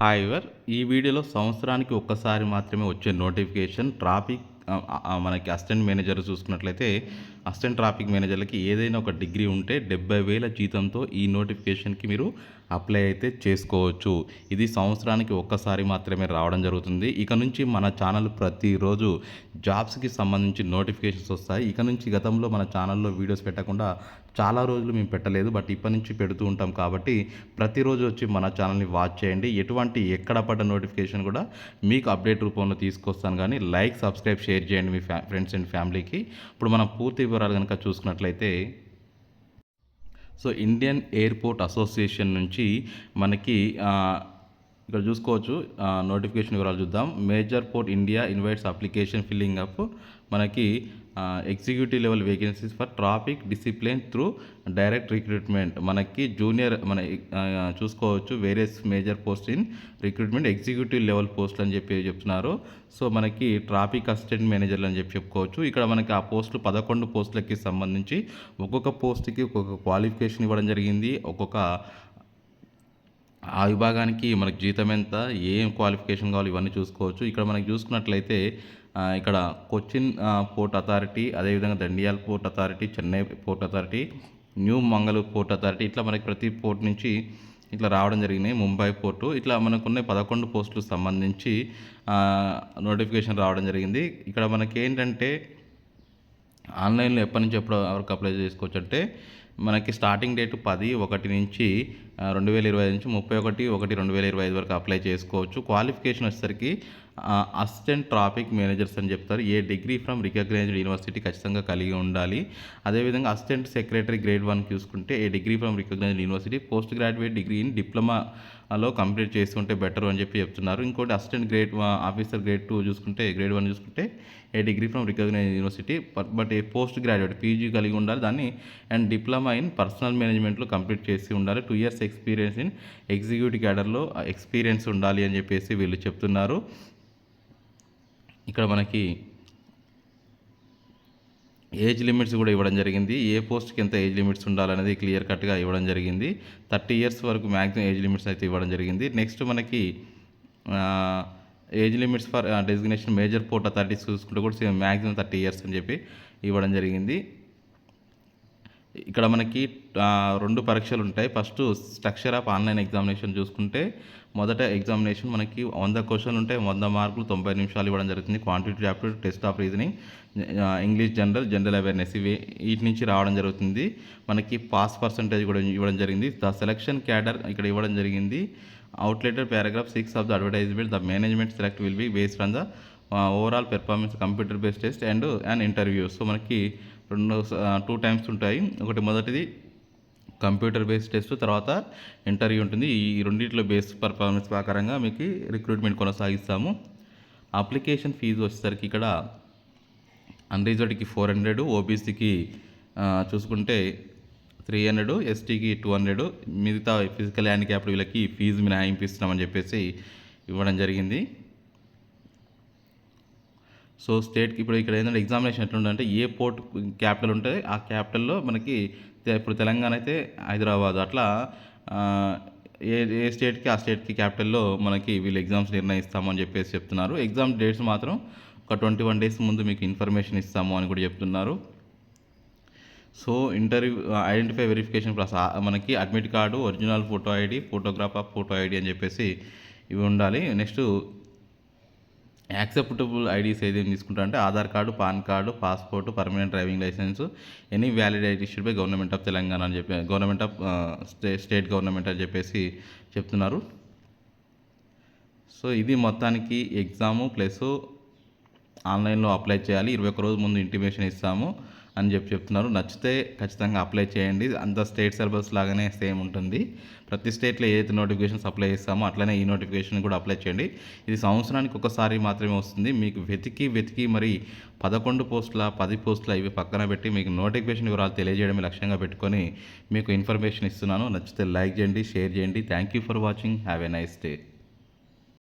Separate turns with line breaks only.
Hi ever ఈ వీడియోలో సంవత్సరానికి ఒక్కసారి మాత్రమే వచ్చే నోటిఫికేషన్ ట్రాఫిక్ మనకి అసిస్టెంట్ మేనేజర్ చూసుకున్నట్లయితే అసిస్టెంట్ ట్రాఫిక్ మేనేజర్లకి ఏదైనా ఒక డిగ్రీ ఉంటే డెబ్బై వేల జీతంతో ఈ నోటిఫికేషన్కి మీరు అప్లై అయితే చేసుకోవచ్చు. ఇది సంవత్సరానికి ఒక్కసారి మాత్రమే రావడం జరుగుతుంది. ఇక నుంచి మన ఛానల్ ప్రతిరోజు జాబ్స్కి సంబంధించి నోటిఫికేషన్స్ వస్తాయి. ఇక నుంచి గతంలో మన ఛానల్లో వీడియోస్ పెట్టకుండా చాలా రోజులు మేము పెట్టలేదు. బట్ ఇప్పటి నుంచి పెడుతూ ఉంటాం కాబట్టి ప్రతిరోజు వచ్చి మన ఛానల్ని వాచ్ చేయండి. ఎటువంటి ఎక్కడ పడ్డ నోటిఫికేషన్ కూడా మీకు అప్డేట్ రూపంలో తీసుకొస్తాను. కానీ లైక్ సబ్స్క్రైబ్ షేర్ చేయండి మీ ఫ్యా ఫ్రెండ్స్ అండ్ ఫ్యామిలీకి. ఇప్పుడు మనం పూర్తి వివరాలు కనుక చూసుకున్నట్లయితే సో ఇండియన్ ఎయిర్పోర్ట్ అసోసియేషన్ నుంచి మనకి ఇక్కడ చూసుకోవచ్చు నోటిఫికేషన్ వివరాలు చూద్దాం. Major port India invites application filling up మనకి executive level vacancies for traffic discipline through direct recruitment మనకి జూనియర్ మన చూసుకోవచ్చు various major post in recruitment executive level పోస్టులు అని చెప్పి చెప్తున్నారు. సో మనకి ట్రాఫిక్ అసిస్టెంట్ మేనేజర్లు అని చెప్పి చెప్పుకోవచ్చు. ఇక్కడ మనకి ఆ పోస్టులు పదకొండు పోస్టులకి సంబంధించి ఒక్కొక్క పోస్ట్కి ఒక్కొక్క క్వాలిఫికేషన్ ఇవ్వడం జరిగింది. ఒక్కొక్క ఆ విభాగానికి మనకి జీతం ఎంత ఏం క్వాలిఫికేషన్ కావాలి ఇవన్నీ చూసుకోవచ్చు. ఇక్కడ మనకి చూసుకున్నట్లయితే ఇక్కడ కొచ్చిన్ పోర్ట్ అథారిటీ అదేవిధంగా Deendayal port authority Chennai port authority new Mangaluru port authority ఇట్లా మనకి ప్రతి పోర్ట్ నుంచి ఇట్లా రావడం జరిగినాయి. ముంబై పోర్టు ఇట్లా మనకున్న పదకొండు పోస్టులకు సంబంధించి నోటిఫికేషన్ రావడం జరిగింది. ఇక్కడ మనకి ఏంటంటే ఆన్లైన్లో ఎప్పటి నుంచి ఎప్పుడు వరకు అప్లై చేసుకోవచ్చు అంటే మనకి స్టార్టింగ్ డేట్ పది ఒకటి నుంచి రెండు వేల ఇరవై ఐదు నుంచి ముప్పై ఒకటి ఒకటి రెండు వేల ఇరవై ఐదు వరకు అప్లై చేసుకోవచ్చు. క్వాలిఫికేషన్ వచ్చేసరికి అసిస్టెంట్ ట్రాఫిక్ మేనేజర్స్ అని చెప్తారు. A degree from recognised university ఖచ్చితంగా కలిగి ఉండాలి. అదేవిధంగా అసిస్టెంట్ సెక్రటరీ గ్రేడ్ వన్ చూసుకుంటే a degree from recognised university post graduate degree in డిప్లొమాలో complete చేస్తుంటే బెటర్ అని చెప్పి చెప్తున్నారు. ఇంకోటి assistant grade officer grade two చూసుకుంటే గ్రేడ్ వన్ చూసుకుంటే a degree from recognise university but a post graduate PG కలిగి ఉండాలి. దాన్ని అండ్ డిప్లొమా ఇన్ పర్సనల్ మేనేజ్మెంట్లో కంప్లీట్ చేసి ఉండాలి. Two years experience in executive క్యాడర్లో ఎక్స్పీరియన్స్ ఉండాలి అని చెప్పేసి వీళ్ళు చెప్తున్నారు. ఇక్కడ మనకి ఏజ్ లిమిట్స్ కూడా ఇవ్వడం జరిగింది. ఏ పోస్ట్కి ఎంత ఏజ్ లిమిట్స్ ఉండాలనేది క్లియర్ కట్గా ఇవ్వడం జరిగింది. థర్టీ ఇయర్స్ వరకు మ్యాక్సిమం ఏజ్ లిమిట్స్ అయితే ఇవ్వడం జరిగింది. నెక్స్ట్ మనకి age limits for designation major port authorities చూసుకుంటే కూడా మ్యాక్సిమం థర్టీ ఇయర్స్ అని చెప్పి ఇవ్వడం జరిగింది. ఇక్కడ మనకి రెండు పరీక్షలు ఉంటాయి. First structure of online examination చూసుకుంటే మొదట ఎగ్జామినేషన్ మనకి వంద క్వశ్చన్లు ఉంటాయి. వంద మార్కులు తొంభై నిమిషాలు ఇవ్వడం జరుగుతుంది. Quantity aptitude test of reasoning English general general awareness ఇవి వీటి నుంచి రావడం జరుగుతుంది. మనకి పాస్ పర్సంటేజ్ కూడా ఇవ్వడం జరిగింది. ద సెలక్షన్ క్యాడర్ ఇక్కడ ఇవ్వడం జరిగింది. అవుట్లెటర్ paragraph six of the advertisement the management select will be based on the overall performance computer based test and and interview so మనకి రెండు టూ టైమ్స్ ఉంటాయి. ఒకటి మొదటిది కంప్యూటర్ బేస్డ్ టెస్ట్ తర్వాత ఇంటర్వ్యూ ఉంటుంది. ఈ రెండింటిలో బేస్ పర్ఫార్మెన్స్ ప్రకారంగా మీకు రిక్రూట్మెంట్ కొనసాగిస్తాము. అప్లికేషన్ ఫీజు వచ్చేసరికి ఇక్కడ అన్రిజర్వ్డ్కి ఫోర్ హండ్రెడ్ ఓబీసీకి చూసుకుంటే త్రీ హండ్రెడ్ ఎస్టీకి టూ హండ్రెడ్ మిగతా ఫిజికల్ హ్యాండిక్యాప్డ్ వీళ్ళకి ఫీజు మినహాయింపు ఇస్తున్నామని చెప్పేసి ఇవ్వడం జరిగింది. సో స్టేట్కి ఇప్పుడు ఇక్కడ ఏంటంటే ఎగ్జామినేషన్ ఎట్లుందంటే ఏ పోర్ట్ క్యాపిటల్ ఉంటే ఆ క్యాపిటల్లో మనకి ఇప్పుడు తెలంగాణ అయితే హైదరాబాద్ అట్లా ఏ ఏ స్టేట్కి ఆ స్టేట్కి క్యాపిటల్లో మనకి వీళ్ళు ఎగ్జామ్స్ నిర్ణయిస్తామని చెప్పేసి చెప్తున్నారు. ఎగ్జామ్ డేట్స్ మాత్రం ఒక ట్వంటీ వన్ డేస్ ముందు మీకు ఇన్ఫర్మేషన్ ఇస్తాము అని కూడా చెప్తున్నారు. So interview identify verification plus మనకి admit card original photo ID photograph of photo ID అని చెప్పేసి ఇవి ఉండాలి. నెక్స్ట్ యాక్సెప్టబుల్ ఐడీస్ ఏదేమి తీసుకుంటా అంటే Aadhaar card PAN card passport permanent driving licence any valid ID issued by government of Telangana అని చెప్పి government of state state government అని చెప్పేసి చెప్తున్నారు. సో ఇది మొత్తానికి ఎగ్జాము ప్లస్ ఆన్లైన్లో అప్లై చేయాలి. ఇరవై ఒక్క రోజు ముందు ఇంటిమేషన్ ఇస్తాము. అని చెప్పి చెప్తున్నారు. నచ్చితే ఖచ్చితంగా అప్లై చేయండి. అంత స్టేట్ సిలబస్ లాగానే సేమ్ ఉంటుంది. ప్రతి స్టేట్లో ఏదైతే నోటిఫికేషన్స్ అప్లై చేస్తామో అట్లనే ఈ నోటిఫికేషన్ కూడా అప్లై చేయండి. ఇది సంవత్సరానికి ఒకసారి మాత్రమే వస్తుంది. మీకు వెతికి వెతికి మరి పదకొండు పోస్టుల పది పోస్టుల ఇవి పక్కన పెట్టి మీకు నోటిఫికేషన్ వివరాలు తెలియజేయడమే లక్ష్యంగా పెట్టుకొని మీకు ఇన్ఫర్మేషన్ ఇస్తున్నాను. నచ్చితే లైక్ చేయండి షేర్ చేయండి. Thank you for watching. Have a nice day.